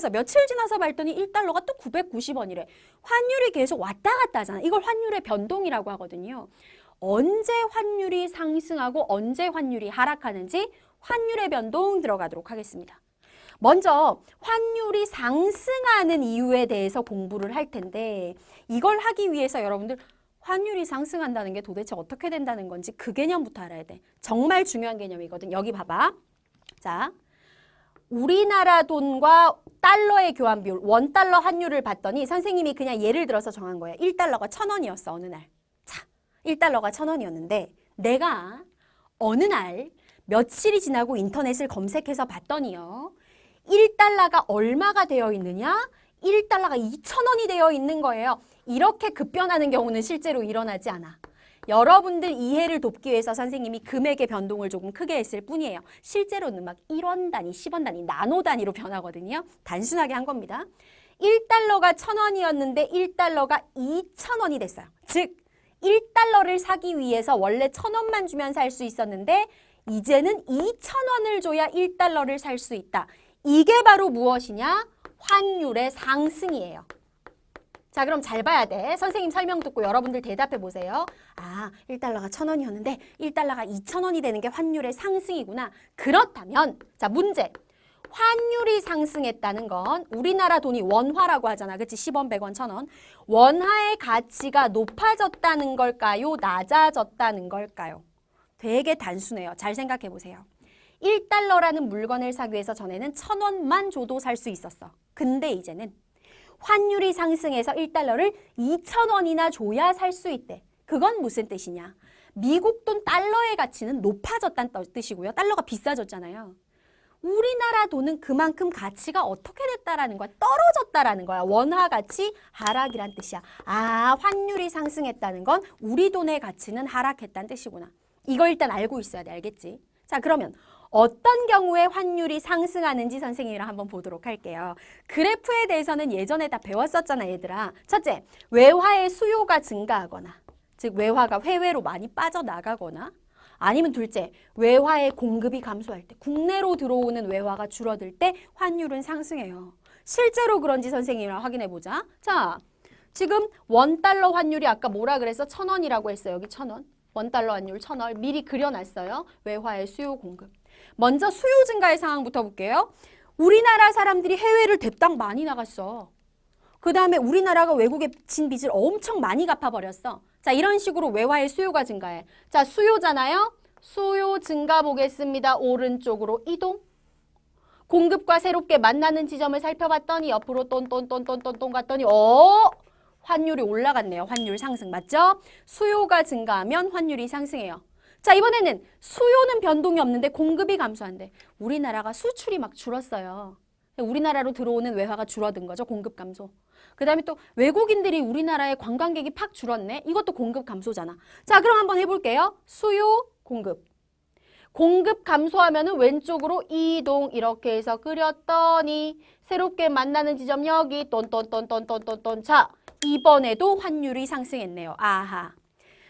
상승해서 며칠 지나서 봤더니 1달러가 또 990원이래. 환율이 계속 왔다 갔다 하잖아. 이걸 환율의 변동이라고 하거든요. 언제 환율이 상승하고 언제 환율이 하락하는지 환율의 변동 들어가도록 하겠습니다. 먼저 환율이 상승하는 이유에 대해서 공부를 할 텐데 이걸 하기 위해서 여러분들 환율이 상승한다는 게 도대체 어떻게 된다는 건지 그 개념부터 알아야 돼. 정말 중요한 개념이거든. 여기 봐봐. 자, 우리나라 돈과 달러의 교환 비율, 원 달러 환율을 봤더니 선생님이 그냥 예를 들어서 정한 거예요. 1달러가 1,000원이었어, 어느 날. 자, 1달러가 1,000원이었는데 내가 어느 날 며칠이 지나고 인터넷을 검색해서 봤더니요. 1달러가 얼마가 되어 있느냐? 1달러가 2,000원이 되어 있는 거예요. 이렇게 급변하는 경우는 실제로 일어나지 않아. 여러분들 이해를 돕기 위해서 선생님이 금액의 변동을 조금 크게 했을 뿐이에요. 실제로는 막 1원 단위, 10원 단위, 나노 단위로 변하거든요. 단순하게 한 겁니다. 1달러가 1,000원이었는데 1달러가 2,000원이 됐어요. 즉 1달러를 사기 위해서 원래 1,000원만 주면 살 수 있었는데 이제는 2,000원을 줘야 1달러를 살 수 있다. 이게 바로 무엇이냐? 환율의 상승이에요. 자, 그럼 잘 봐야 돼. 선생님 설명 듣고 여러분들 대답해 보세요. 아, 1달러가 1,000원이었는데 1달러가 2,000원이 되는 게 환율의 상승이구나. 그렇다면 자, 문제. 환율이 상승했다는 건 우리나라 돈이 원화라고 하잖아. 그치? 10원, 100원, 1000원. 원화의 가치가 높아졌다는 걸까요? 낮아졌다는 걸까요? 되게 단순해요. 잘 생각해 보세요. 1달러라는 물건을 사기 위해서 전에는 1000원만 줘도 살 수 있었어. 근데 이제는 환율이 상승해서 1달러를 2,000원이나 줘야 살 수 있대. 그건 무슨 뜻이냐? 미국 돈 달러의 가치는 높아졌다는 떠- 뜻이고요. 달러가 비싸졌잖아요. 우리나라 돈은 그만큼 가치가 어떻게 됐다라는 거야? 떨어졌다라는 거야. 원화 가치 하락이란 뜻이야. 아, 환율이 상승했다는 건 우리 돈의 가치는 하락했다는 뜻이구나. 이거 일단 알고 있어야 돼. 알겠지? 자, 그러면 어떤 경우에 환율이 상승하는지 선생님이랑 한번 보도록 할게요. 그래프에 대해서는 예전에 다 배웠었잖아, 얘들아. 첫째, 외화의 수요가 증가하거나, 즉 외화가 해외로 많이 빠져나가거나, 아니면 둘째, 외화의 공급이 감소할 때, 국내로 들어오는 외화가 줄어들 때 환율은 상승해요. 실제로 그런지 선생님이랑 확인해 보자. 자, 지금 원달러 환율이 아까 뭐라 그랬어? 천 원이라고 했어요. 여기 천 원. 원달러 환율 천 원. 미리 그려놨어요. 외화의 수요 공급. 먼저 수요 증가의 상황부터 볼게요. 우리나라 사람들이 해외를 대땅 많이 나갔어. 그 다음에 우리나라가 외국에 진 빚을 엄청 많이 갚아버렸어. 자, 이런 식으로 외화의 수요가 증가해. 자, 수요잖아요? 수요 증가 보겠습니다. 오른쪽으로 이동. 공급과 새롭게 만나는 지점을 살펴봤더니 옆으로 똔똔똔똔똔똔 갔더니 어 환율이 올라갔네요. 환율 상승 맞죠? 수요가 증가하면 환율이 상승해요. 자 이번에는 수요는 변동이 없는데 공급이 감소한대. 우리나라가 수출이 막 줄었어요. 우리나라로 들어오는 외화가 줄어든 거죠. 공급 감소. 그 다음에 또 외국인들이 우리나라에 관광객이 팍 줄었네. 이것도 공급 감소잖아. 자 그럼 한번 해볼게요. 수요, 공급. 공급 감소하면은 왼쪽으로 이동 이렇게 해서 그렸더니 새롭게 만나는 지점 여기 똔똔똔똔똔똔똔 자 이번에도 환율이 상승했네요. 아하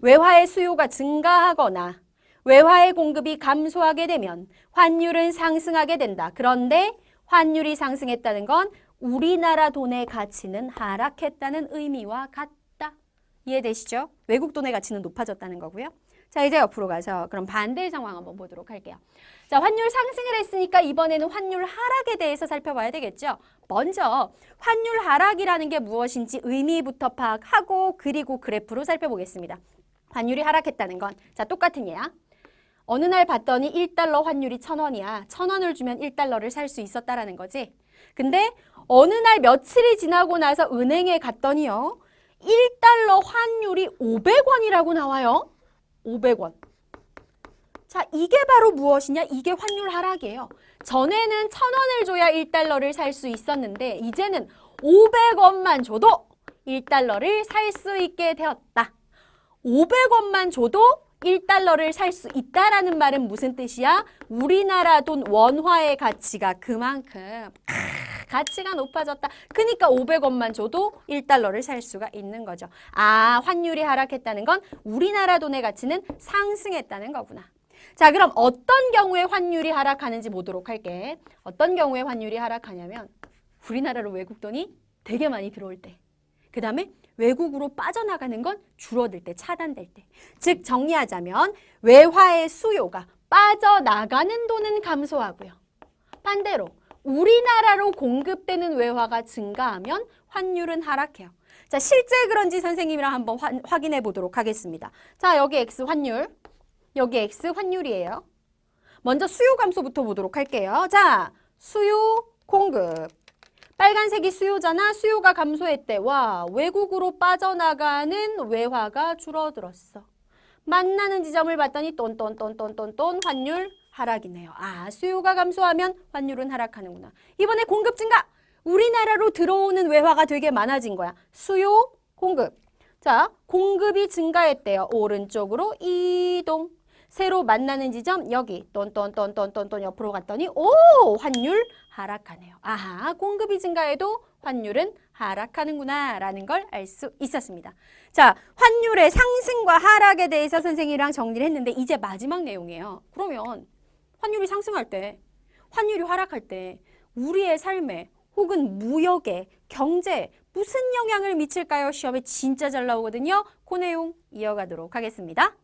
외화의 수요가 증가하거나 외화의 공급이 감소하게 되면 환율은 상승하게 된다. 그런데 환율이 상승했다는 건 우리나라 돈의 가치는 하락했다는 의미와 같다. 이해되시죠? 외국 돈의 가치는 높아졌다는 거고요. 자, 이제 옆으로 가서 그럼 반대의 상황 한번 보도록 할게요. 자, 환율 상승을 했으니까 이번에는 환율 하락에 대해서 살펴봐야 되겠죠. 먼저 환율 하락이라는 게 무엇인지 의미부터 파악하고 그리고 그래프로 살펴보겠습니다. 환율이 하락했다는 건 자, 똑같은 예야. 어느 날 봤더니 1달러 환율이 1,000원이야. 1,000원을 주면 1달러를 살 수 있었다라는 거지. 근데 어느 날 며칠이 지나고 나서 은행에 갔더니요. 1달러 환율이 500원이라고 나와요. 500원. 자, 이게 바로 무엇이냐? 이게 환율 하락이에요. 전에는 1,000원을 줘야 1달러를 살 수 있었는데 이제는 500원만 줘도 1달러를 살 수 있게 되었다. 500원만 줘도 1달러를 살 수 있다라는 말은 무슨 뜻이야? 우리나라 돈 원화의 가치가 그만큼 가치가 높아졌다. 그러니까 500원만 줘도 1달러를 살 수가 있는 거죠. 아, 환율이 하락했다는 건 우리나라 돈의 가치는 상승했다는 거구나. 자, 그럼 어떤 경우에 환율이 하락하는지 보도록 할게. 어떤 경우에 환율이 하락하냐면 우리나라로 외국 돈이 되게 많이 들어올 때. 그 다음에 외국으로 빠져나가는 건 줄어들 때, 차단될 때. 즉, 정리하자면 외화의 수요가 빠져나가는 돈은 감소하고요. 반대로 우리나라로 공급되는 외화가 증가하면 환율은 하락해요. 자, 실제 그런지 선생님이랑 한번 화- 확인해 보도록 하겠습니다. 자, 여기 X 환율, 여기 X 환율이에요. 먼저 수요 감소부터 보도록 할게요. 자, 수요 공급. 빨간색이 수요잖아. 수요가 감소했대. 와, 외국으로 빠져나가는 외화가 줄어들었어. 만나는 지점을 봤더니 똔똔똔똔똔똔 환율 하락이네요. 아, 수요가 감소하면 환율은 하락하는구나. 이번에 공급 증가. 우리나라로 들어오는 외화가 되게 많아진 거야. 수요, 공급. 자, 공급이 증가했대요. 오른쪽으로 이동. 새로 만나는 지점 여기 똔똔똔똔똔똔 옆으로 갔더니 오 환율 하락하네요. 아하 공급이 증가해도 환율은 하락하는구나 라는 걸 알 수 있었습니다. 자 환율의 상승과 하락에 대해서 선생님이랑 정리를 했는데 이제 마지막 내용이에요. 그러면 환율이 상승할 때 환율이 하락할 때 우리의 삶에 혹은 무역에 경제에 무슨 영향을 미칠까요? 시험에 진짜 잘 나오거든요. 그 내용 이어가도록 하겠습니다.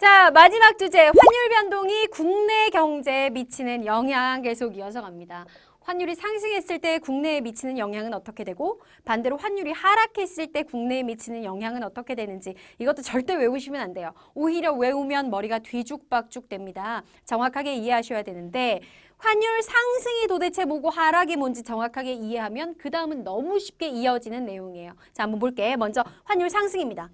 자, 마지막 주제. 환율 변동이 국내 경제에 미치는 영향 계속 이어서 갑니다. 환율이 상승했을 때 국내에 미치는 영향은 어떻게 되고 반대로 환율이 하락했을 때 국내에 미치는 영향은 어떻게 되는지 이것도 절대 외우시면 안 돼요. 오히려 외우면 머리가 뒤죽박죽 됩니다. 정확하게 이해하셔야 되는데 환율 상승이 도대체 뭐고 하락이 뭔지 정확하게 이해하면 그 다음은 너무 쉽게 이어지는 내용이에요. 자, 한번 볼게. 먼저 환율 상승입니다.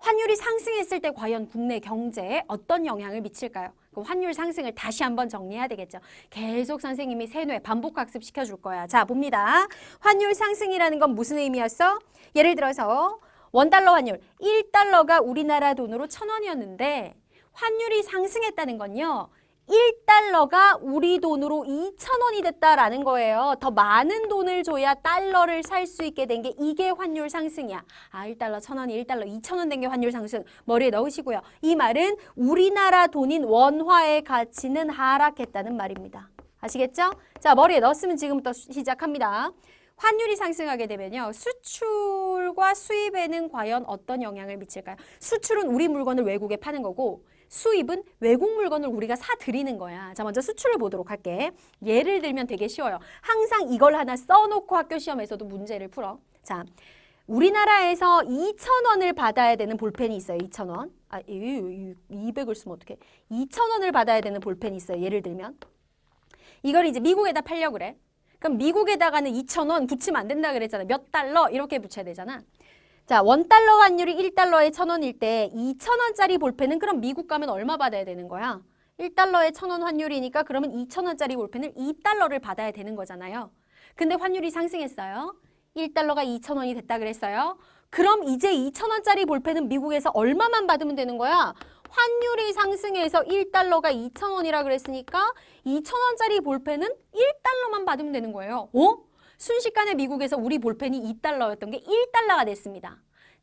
환율이 상승했을 때 과연 국내 경제에 어떤 영향을 미칠까요? 그럼 환율 상승을 다시 한번 정리해야 되겠죠. 계속 선생님이 세뇌 반복 학습 시켜줄 거야. 자, 봅니다. 환율 상승이라는 건 무슨 의미였어? 예를 들어서 원달러 환율 1달러가 우리나라 돈으로 천 원이었는데 환율이 상승했다는 건요. 1달러가 우리 돈으로 2,000원이 됐다라는 거예요. 더 많은 돈을 줘야 달러를 살 수 있게 된 게 이게 환율 상승이야. 아, 1달러 1,000원이 1달러 2,000원 된 게 환율 상승. 머리에 넣으시고요. 이 말은 우리나라 돈인 원화의 가치는 하락했다는 말입니다. 아시겠죠? 자, 머리에 넣었으면 지금부터 시작합니다. 환율이 상승하게 되면요. 수출과 수입에는 과연 어떤 영향을 미칠까요? 수출은 우리 물건을 외국에 파는 거고 수입은 외국 물건을 우리가 사 드리는 거야. 자, 먼저 수출을 보도록 할게. 예를 들면 되게 쉬워요. 항상 이걸 하나 써놓고 학교 시험에서도 문제를 풀어. 자, 우리나라에서 2,000원을 받아야 되는 볼펜이 있어요. 2,000원. 아, 200을 쓰면 어떡해. 2,000원을 받아야 되는 볼펜이 있어요. 예를 들면. 이걸 이제 미국에다 팔려고 그래. 그럼 미국에다가는 2,000원 붙이면 안 된다 그랬잖아. 몇 달러 이렇게 붙여야 되잖아. 자, 원달러 환율이 1달러에 1,000원일 때 2,000원짜리 볼펜은 그럼 미국 가면 얼마 받아야 되는 거야? 1달러에 1,000원 환율이니까 그러면 2,000원짜리 볼펜을 2달러를 받아야 되는 거잖아요. 근데 환율이 상승했어요. 1달러가 2,000원이 됐다 그랬어요. 그럼 이제 2,000원짜리 볼펜은 미국에서 얼마만 받으면 되는 거야? 환율이 상승해서 1달러가 2,000원이라 그랬으니까 2,000원짜리 볼펜은 1달러만 받으면 되는 거예요. 어? 순식간에 미국에서 우리 볼펜이 2달러였던 게 1달러가 됐습니다.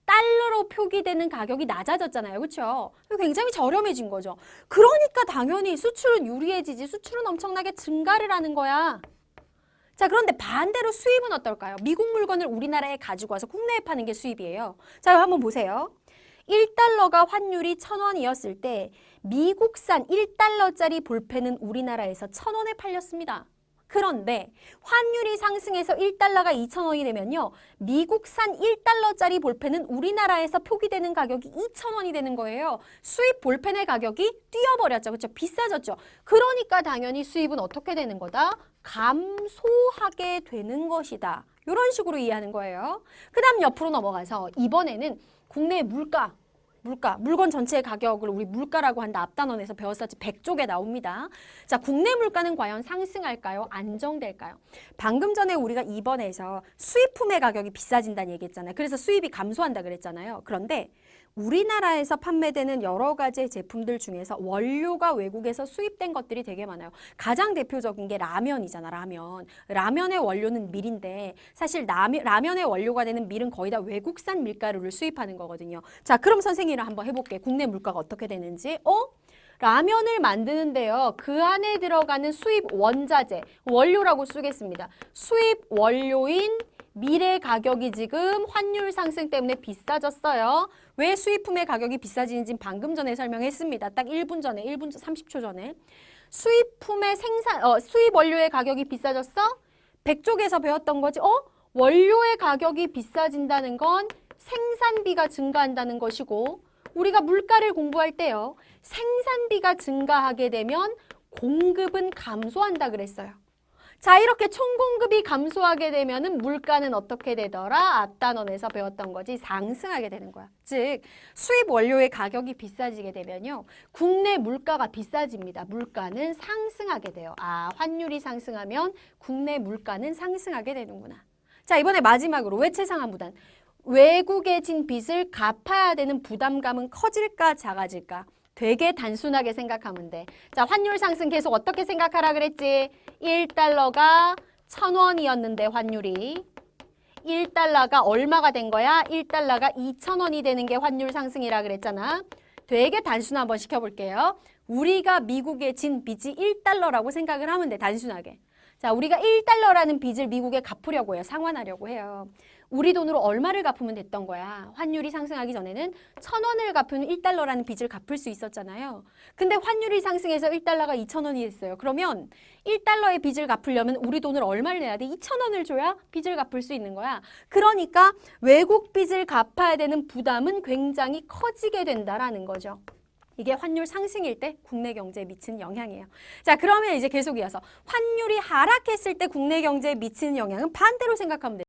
달러로 표기되는 가격이 낮아졌잖아요. 그렇죠? 굉장히 저렴해진 거죠. 그러니까 당연히 수출은 유리해지지 수출은 엄청나게 증가를 하는 거야. 자, 그런데 반대로 수입은 어떨까요? 미국 물건을 우리나라에 가지고 와서 국내에 파는 게 수입이에요. 자, 한번 보세요. 1달러가 환율이 1,000원이었을 때 미국산 1달러짜리 볼펜은 우리나라에서 1,000원에 팔렸습니다. 그런데 환율이 상승해서 1달러가 2,000원이 되면요. 미국산 1달러짜리 볼펜은 우리나라에서 표기되는 가격이 2,000원이 되는 거예요. 수입 볼펜의 가격이 뛰어버렸죠. 그렇죠? 비싸졌죠. 그러니까 당연히 수입은 어떻게 되는 거다? 감소하게 되는 것이다. 이런 식으로 이해하는 거예요. 그 다음 옆으로 넘어가서 이번에는 국내 물가 물가, 물건 전체의 가격을 우리 물가라고 한다. 앞단원에서 배웠었지. 100쪽에 나옵니다. 자, 국내 물가는 과연 상승할까요? 안정될까요? 방금 전에 우리가 2번에서 수입품의 가격이 비싸진다는 얘기했잖아요. 그래서 수입이 감소한다 그랬잖아요. 그런데 우리나라에서 판매되는 여러 가지 제품들 중에서 원료가 외국에서 수입된 것들이 되게 많아요. 가장 대표적인 게 라면이잖아, 라면. 라면의 원료는 밀인데 사실 라면, 라면의 원료가 되는 밀은 거의 다 외국산 밀가루를 수입하는 거거든요. 자, 그럼 선생님 이랑 한번 해볼게. 국내 물가가 어떻게 되는지. 어? 라면을 만드는데요. 그 안에 들어가는 수입 원자재, 원료라고 쓰겠습니다. 수입 원료인 미래 가격이 지금 환율 상승 때문에 비싸졌어요. 왜 수입품의 가격이 비싸지는지 방금 전에 설명했습니다. 딱 1분 전에, 1분 30초 전에. 수입품의 생산, 어, 수입 원료의 가격이 비싸졌어? 백쪽에서 배웠던 거지. 어? 원료의 가격이 비싸진다는 건 생산비가 증가한다는 것이고 우리가 물가를 공부할 때요. 생산비가 증가하게 되면 공급은 감소한다 그랬어요. 자, 이렇게 총 공급이 감소하게 되면은 물가는 어떻게 되더라? 앞단원에서 배웠던 거지 상승하게 되는 거야. 즉, 수입 원료의 가격이 비싸지게 되면요. 국내 물가가 비싸집니다. 물가는 상승하게 돼요. 아, 환율이 상승하면 국내 물가는 상승하게 되는구나. 자, 이번에 마지막으로 외채상환 부담. 외국에 진 빚을 갚아야 되는 부담감은 커질까 작아질까? 되게 단순하게 생각하면 돼. 자, 환율 상승 계속 어떻게 생각하라 그랬지? 1달러가 1000원이었는데 환율이 1달러가 얼마가 된 거야? 1달러가 2,000원이 되는 게 환율 상승이라 그랬잖아. 되게 단순 한번 시켜볼게요. 우리가 미국에 진 빚이 1달러라고 생각을 하면 돼, 단순하게. 자, 우리가 1달러라는 빚을 미국에 갚으려고 해요. 상환하려고 해요. 우리 돈으로 얼마를 갚으면 됐던 거야. 환율이 상승하기 전에는 천 원을 갚으면 1달러라는 빚을 갚을 수 있었잖아요. 근데 환율이 상승해서 1달러가 2천 원이 됐어요. 그러면 1달러의 빚을 갚으려면 우리 돈을 얼마를 내야 돼? 2천 원을 줘야 빚을 갚을 수 있는 거야. 그러니까 외국 빚을 갚아야 되는 부담은 굉장히 커지게 된다라는 거죠. 이게 환율 상승일 때 국내 경제에 미치는 영향이에요. 자, 그러면 이제 계속 이어서 환율이 하락했을 때 국내 경제에 미치는 영향은 반대로 생각하면 돼요.